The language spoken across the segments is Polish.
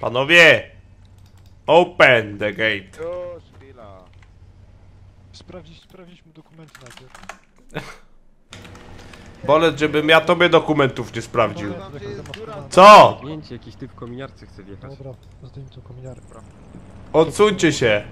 Panowie! Open the gate. Już, chwila. Sprawdzić, sprawdzić mu dokumenty najpierw. Bolec, żebym ja tobie dokumentów nie sprawdził. Co? Zdjęcie, jakiś typ w kominiarce chce wjechać. Dobra, zdejmij tą kominiarę. Odsuńcie się.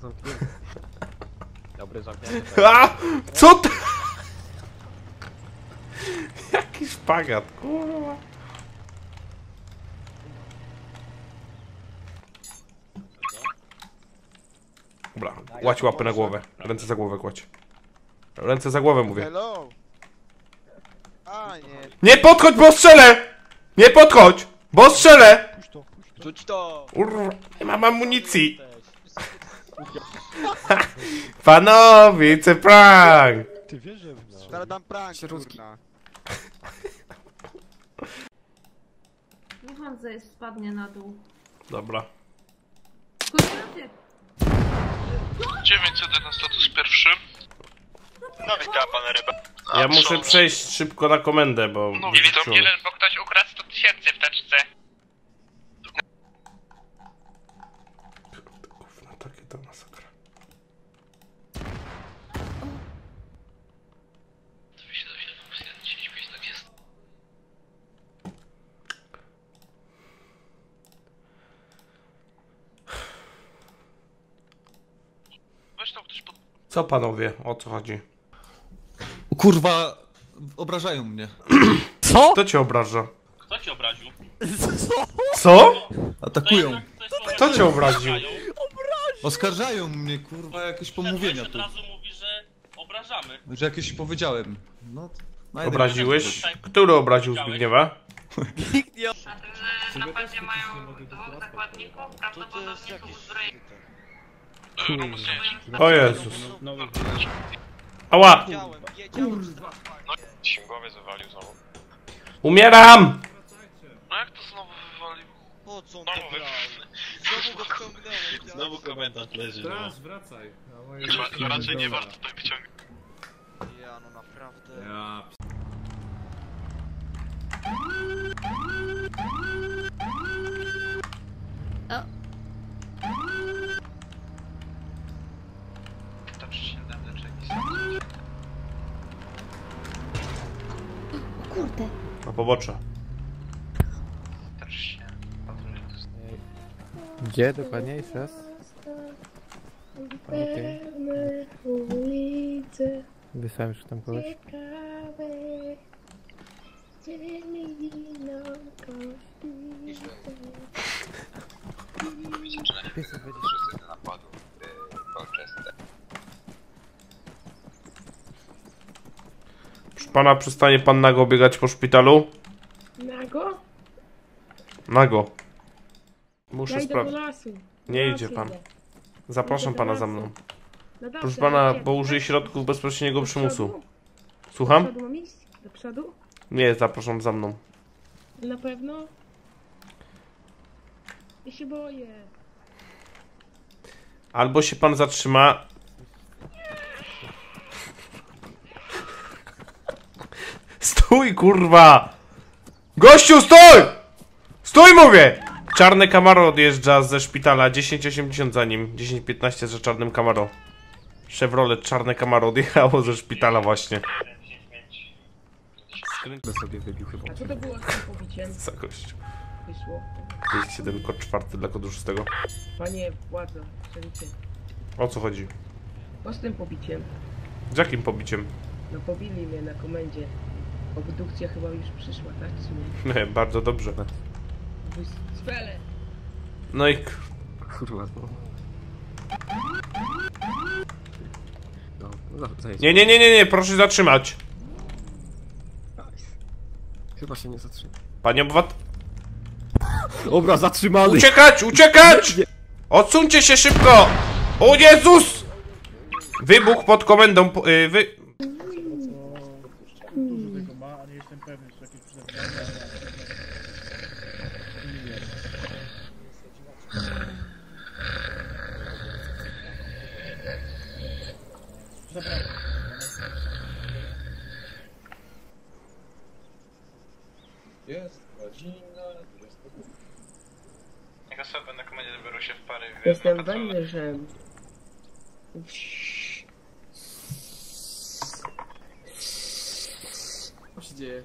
Zamknięty. Dobry zamknięty. A! Co ty? Jaki szpagat, kurwa. Dobra, kładź łapy na głowę. Ręce za głowę kładź. Ręce za głowę mówię. Hello. A, nie. Nie podchodź, bo strzelę! Nie podchodź, bo strzelę! To, to. Rzuć to! Urwa, nie mam amunicji. Panowie, it's a prank! Ty wiesz, że... Zaraz dam prank, Środki. kurna. Niech on zaś spadnie na dół. Dobra. Kurczę, 901 na status pierwszy. No witam pan ryba. Ja muszę przejść szybko na komendę, bo... No witam. Jeden, bo ktoś ukradł 100 tysięcy w teczce. Gówno, takie to masakra. Weź tam ktoś pod... Co panowie, o co chodzi? Kurwa, obrażają mnie. Kto cię obraża? Kto cię obraził? Co? Atakują. Kto cię obraził? Oskarżają mnie, kurwa, jakieś pomówienia tu. razu mówi, że obrażamy. Że jakieś powiedziałem. No, najdę- Obraziłeś? Który obraził Zbigniewa? W napadzie mają dwóch zakładników, prawdopodobnie są uzbrojeni. O Jezus. Ała! Śmigłowie zawalił znowu. Umieram! No jak to znowu wywalił? Po co on Znowu wywalił. Znowu go wciągnęło. Znowu komendant leży, no. Teraz wracaj. Ra- Raczej nie warto tutaj wyciągnąć. Ja no naprawdę. Ja To pobocze. Gdzie dokładnie jeszcze raz? Okej. ulice Wysłałem już tam kogoś. ciekawe, gdzie mi giną koszty. 226. pana, przestanie pan nago biegać po szpitalu? Nago? Nago. Ja Muszę do sprawdzić. Nie idzie pan. Zapraszam pana za mną. No Proszę pana, bo użyję środków bezpośredniego przymusu. Słucham? Do przodu? Nie, zapraszam za mną. Na pewno? Ja się boję. Albo się pan zatrzyma. Stój, kurwa! Gościu, stój! Stój, mówię! Czarne Camaro odjeżdża ze szpitala, 1080 za nim, 1015 za czarnym Camaro. Chevrolet czarne Camaro odjechało ze szpitala właśnie. Skrętę sobie wybił chyba. A co to było z tym pobiciem? Za gościu. Wyszło. 201 kod czwarty dla kodu szóstego. Panie władzo, przelicie. O co chodzi? Co z tym pobiciem? Z jakim pobiciem? No pobili mnie na komendzie. Obdukcja chyba już przyszła, tak? Czy nie? Nie, bardzo dobrze. Spele! No i Kurwa, no. No, no za- zajedź. Nie, nie, nie, nie, nie, proszę się zatrzymać. Chyba się nie zatrzyma. Panie obywatel... Dobra, zatrzymany! Uciekać, uciekać! Odsuńcie się szybko! O Jezus! Wybuch pod komendą, po- y, wy... Patrole. wężem. Co się dzieje?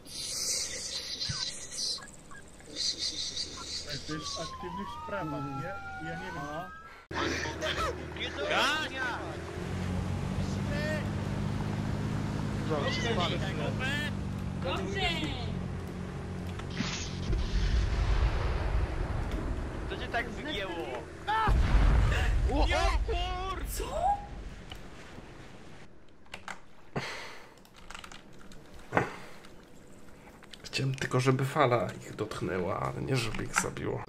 To jest aktywnych sprawach, nie? Ja nie wiem. To cię tak wygięło? Chciałem tylko, żeby fala ich dotknęła, ale nie żeby ich zabiło.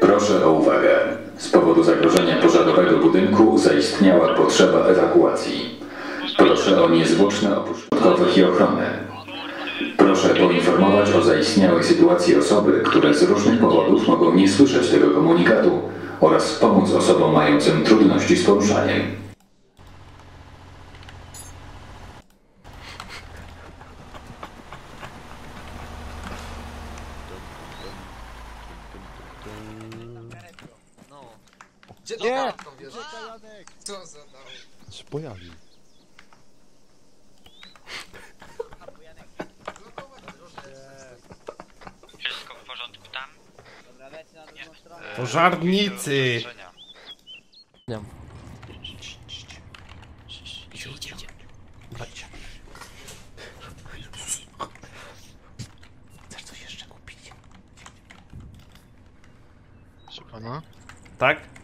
Proszę o uwagę. Z powodu zagrożenia pożarowego budynku zaistniała potrzeba ewakuacji. Proszę o niezwłoczne opuszczenie i ochronę. Proszę poinformować o zaistniałej sytuacji osoby, które z różnych powodów mogą nie słyszeć tego komunikatu oraz pomóc osobom mającym trudności z poruszaniem. Nie! się pojawił. Wszystko w porządku tam? Pożarnicy! Chcesz coś jeszcze kupić? Proszę pana, Tak?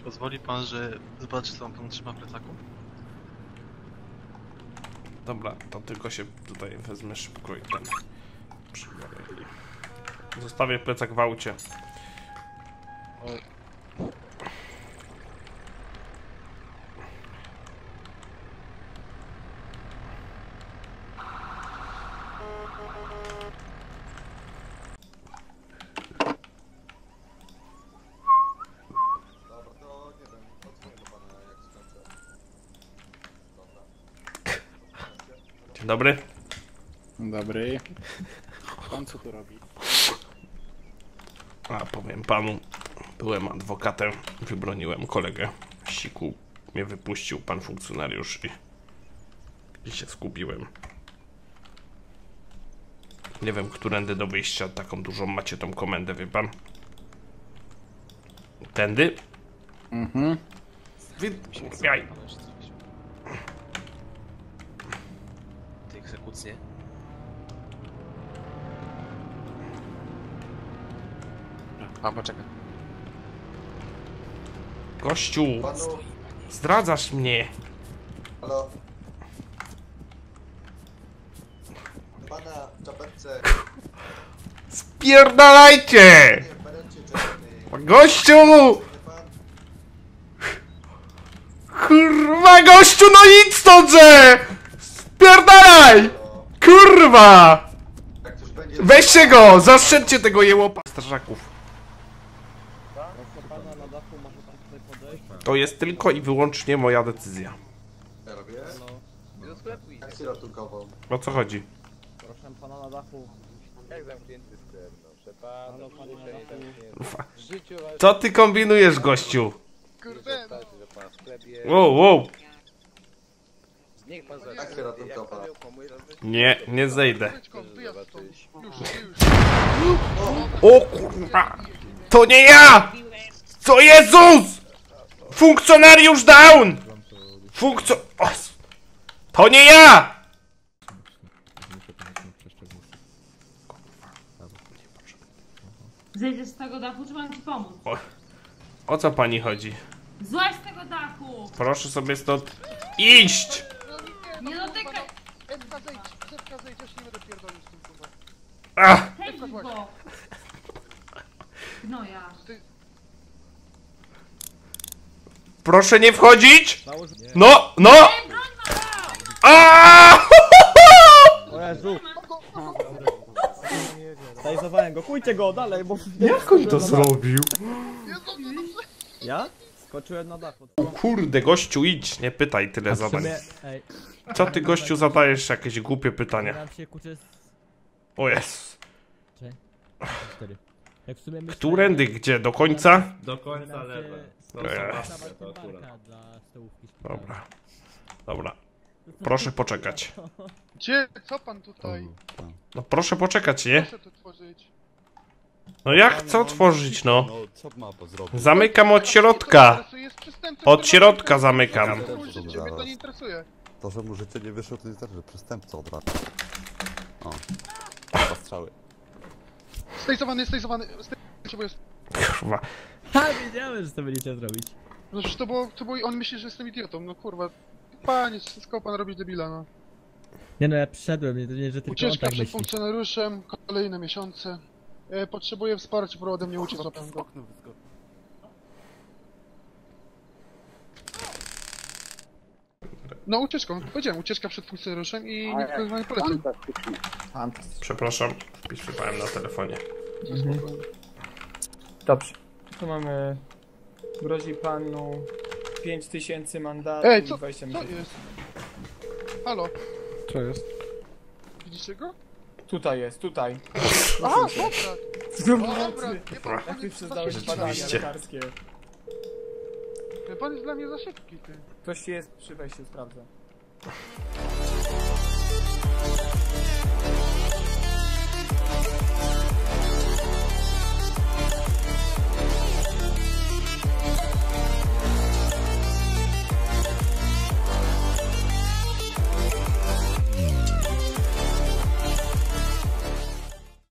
Czy pozwoli pan, że zobaczy co pan trzyma w plecaku? Dobra, to tylko się tutaj wezmę szybko i ten przybiorę zostawię plecak w aucie. Dobra, to nie wiem, odzwonię do pana jak skończę. Dobra. Dzień dobry. Dobry. Pan co tu robi? A powiem panu, byłem adwokatem, wybroniłem kolegę. Siku mnie wypuścił pan funkcjonariusz i, i się skupiłem. Nie wiem, którędy do wyjścia taką dużą macie tą komendę, wie pan? Tędy? Mhm. Wy... Jaj. Te egzekucje? Pan poczekaj. Gościu, Panu, zdradzasz mnie. halo? Pana w czapeczce, Spierdalajcie! nie. Gościu! Kurwa, gościu, no idź stąd, że! Spierdalaj! Kurwa! Weźcie go! Zaszczepcie tego jełopa strażaków. To jest tylko i wyłącznie moja decyzja. Ja robię? Do sklepu idzie. Akcję ratunkową. O co chodzi? Proszę pana na dachu. Jak zamknięty sklep, no. Przepadł, Fa- Co ty kombinujesz, gościu? Kurde. Wow, wow. Niech pan Akcja ratunkowa. Nie, nie zejdę. O kurwa! To nie ja! To Jezus! Funkcjonariusz down! Funkcjo... O, to nie ja! Zejdziesz z tego dachu, czy mam ci pomóc? O co pani chodzi? Złaź z tego dachu! Proszę sobie stąd iść! Nie dotykaj! Ach, Hej, go! No ja. proszę nie wchodzić! No, no! A! Jezu! Stresowałem go, chujcie go dalej, bo... Jak on to zrobił? Ja? Skoczyłem na dachu. Kurde, gościu, idź, nie pytaj tyle zadań. Ej, Co ty, gościu, zadajesz jakieś głupie pytania? się kurczę z... O jest. Cztery. Jak w sumie myślę, Którędy, gdzie? Do końca? Do końca lewe. No to akurat. dla stołówki Dobra. Dobra. Proszę poczekać. Gdzie? Co pan tutaj? No proszę poczekać, nie? Proszę tworzyć. No jak, co otworzyć, no? No, co? Zamykam od środka. Jest Od środka zamykam. Ciebie to nie interesuje. To, że mu życie nie wyszło, to nie znaczy, że przestępca od razu. O. Dwa strzały. Stejzowany, stejzowany, stejzowany. Kurwa. Ha, wiedziałem, że to będziecie zrobić. No przecież to było, to było, on myśli, że jestem idiotą, no kurwa. Panie, wszystko pan robi debila, no. Nie no, ja przyszedłem, nie, to nie, że tylko Ucieczka tak przed myśli. funkcjonariuszem, kolejne miesiące. E, potrzebuję wsparcia, próbował ode mnie uciec, złapałem go. No ucieczką, powiedziałem, ucieczka przed funkcjonariuszem i nikt to nie polecał. Przepraszam, pisałem na telefonie. Dobrze. Tu mamy... Grozi panu 5000 mandatów Ej, i co, 20 co jest? Halo, Co jest? widzicie go? Tutaj jest, tutaj. Aha, dobra, Dobra, dobra, nie pan, Jak pan ty za badania Rzeczywiście. lekarskie pan jest dla mnie za szybki, ty. Ktoś jest przy wejściu, sprawdzę.